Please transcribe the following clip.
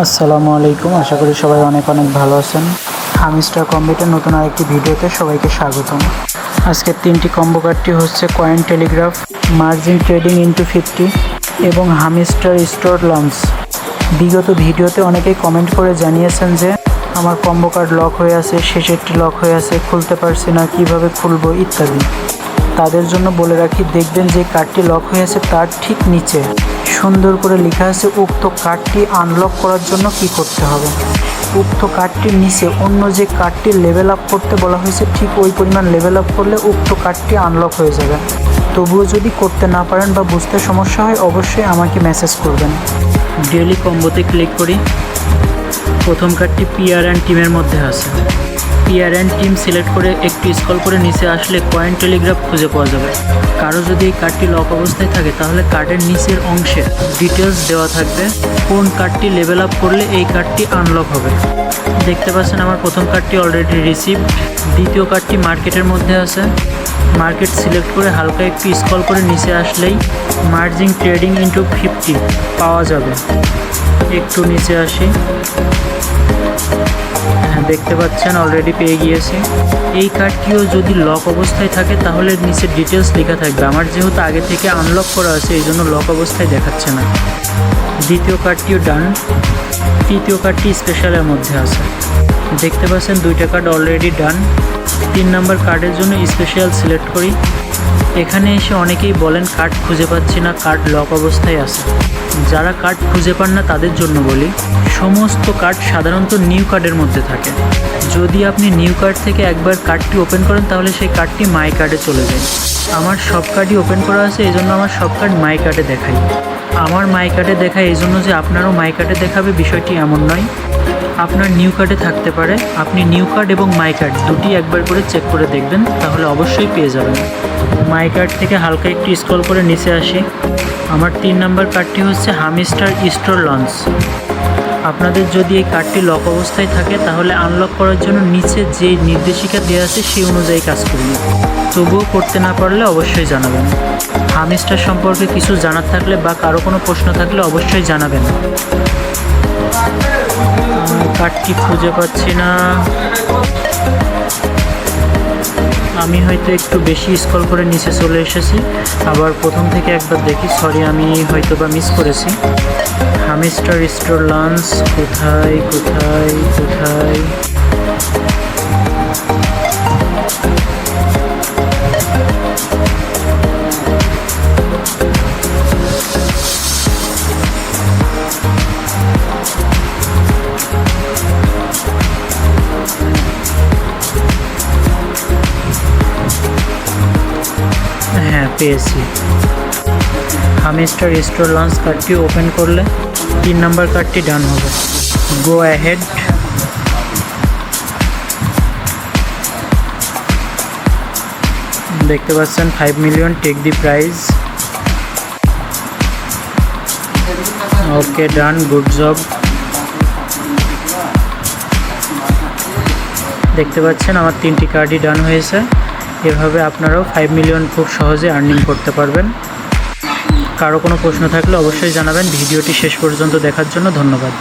আসসালামু আলাইকুম। আশা করি সবাই অনেক অনেক ভালো আছেন। হামিস্টার কম্পিউটার নতুন আরেকটি ভিডিওতে সবাইকে স্বাগতম। আজকের তিনটি কম্বো কার্ডটি হচ্ছে coin telegraph margin trading into fifty এবং হামিস্টার স্টোর লঞ্চ বিগত ভিডিওতে অনেকেই কমেন্ট করে জানিয়েছেন যে, আমার কম্বো কার্ড লক হয়ে আছে, শেষেরটি লক হয়ে আছে, খুলতে পারছি না, কীভাবে খুলবো ইত্যাদি। তাদের জন্য বলে রাখি, দেখবেন যে কার্ডটি লক হয়ে আছে তার ঠিক নিচে। সুন্দর করে লেখা আছে, উক্ত কার্ডটি আনলক করার জন্য কি করতে হবে? উক্ত কার্ডটির নিচে, অন্য যে কার্ডটি লেভেল আপ করতে বলা হয়েছে, ঠিক ওই পরিমাণ লেভেল আপ করলে উক্ত কার্ডটি আনলক হয়ে যাবে। তবুও যদি করতে না পারেন বা বুঝতে সমস্যা হয়, অবশ্যই আমাকে মেসেজ করবেন। ডেলি কম্বোতে ক্লিক করি। প্রথম কার্ডটি পিআর অ্যান্ড টিমের মধ্যে আছে। পিআর অ্যান্ড টিম সিলেক্ট করে একটু স্কল করে নিচে আসলে কয়েন টেলিগ্রাফ খুঁজে পাওয়া যাবে। কারও যদি এই কার্ডটি লক অবস্থায় থাকে, তাহলে কার্ডের নিচের অংশে ডিটেলস দেওয়া থাকবে। কোন কার্ডটি লেভেল আপ করলে এই কার্ডটি আনলক হবে। দেখতে পাচ্ছেন আমার প্রথম কার্ডটি অলরেডি রিসিভ দ্বিতীয় কার্ডটি মার্কেটের মধ্যে আছে। মার্কেট সিলেক্ট করে হালকা একটু স্কল করে নিচে আসলেই মার্জিং ট্রেডিং ইন্টু ফিফটি পাওয়া যাবে। একটু নিচে আসি। দেখতে পাচ্ছেন অলরেডি পেয়ে গিয়েছি। এই কার্ডটিও যদি লক অবস্থায় থাকে, তাহলে নিচে ডিটেলস লেখা থাকবে। আমার যেহেতু আগে থেকে আনলক করা আছে, এই জন্য লক অবস্থায় দেখাচ্ছে না। দ্বিতীয় কার্ডটিও ডান তৃতীয় কার্ডটি স্পেশালের মধ্যে আছে। দেখতে পাচ্ছেন, দুইটা কার্ড অলরেডি ডান তিন নাম্বার কার্ডের জন্য স্পেশাল সিলেক্ট করি। এখানে এসে অনেকেই বলেন কার্ড খুঁজে পাচ্ছি না কার্ড লক অবস্থায় আছে। যারা কার্ড খুঁজে পান না, তাদের জন্য বলি, সমস্ত কার্ড সাধারণত নিউ কার্ডের মধ্যে থাকে। যদি আপনি নিউ কার্ড থেকে একবার কার্ডটি ওপেন করেন, তাহলে সেই কার্ডটি মাই কার্ডে চলে যায়। আমার সব কার্ডই ওপেন করা আছে, এই জন্য আমার সব কার্ড মাই কার্ডে দেখাই। আমার মাই কার্ডে দেখায় এই জন্য যে আপনারও মাই কার্ডে দেখাবে, বিষয়টি এমন নয়। আপনার নিউ কার্ডে থাকতে পারে। আপনি নিউ কার্ড এবং মাই কার্ড দুটি একবার করে চেক করে দেখবেন, তাহলে অবশ্যই পেয়ে যাবেন। মাই কার্ড থেকে হালকা একটু স্ক্রল করে নিচে আসি। আমার তিন নাম্বার কার্ডটি হচ্ছে হামিস্টার স্টোর লঞ্চ। আপনাদের যদি এই কার্ডটি লক অবস্থায় থাকে, তাহলে আনলক করার জন্য নিচে যে নির্দেশিকা দেওয়া আছে, সেই অনুযায়ী কাজ করুন। তবুও করতে না পারলে অবশ্যই জানাবেন। হামিস্টার সম্পর্কে কিছু জানার থাকলে বা কারও কোনো প্রশ্ন থাকলে অবশ্যই জানাবেন। কার্ডটি খুঁজে পাচ্ছি না। আমি হয়তো একটু বেশি স্কল করে নিচে চলে এসেছি। আবার প্রথম থেকে একবার দেখি সরি আমি হয়তো বা মিস করেছি। হামিস্টার স্টোর লাঞ্চ কোথায় কোথায় কোথায়? পেয়েছি। হামিস্টার স্টোর লঞ্চ কার্ডটি ওপেন করলে তিন নাম্বার কার্ডটি ডান হবে। গো অ্যাহেড দেখতে পাচ্ছেন five million take the prize okay done good job দেখতে পাচ্ছেন আমার তিনটি কার্ডই ডান হয়েছে। এভাবে আপনারাও ফাইভ মিলিয়ন খুব সহজে আর্নিং করতে পারবেন। কারও কোনো প্রশ্ন থাকলে অবশ্যই জানাবেন। ভিডিওটি শেষ পর্যন্ত দেখার জন্য ধন্যবাদ।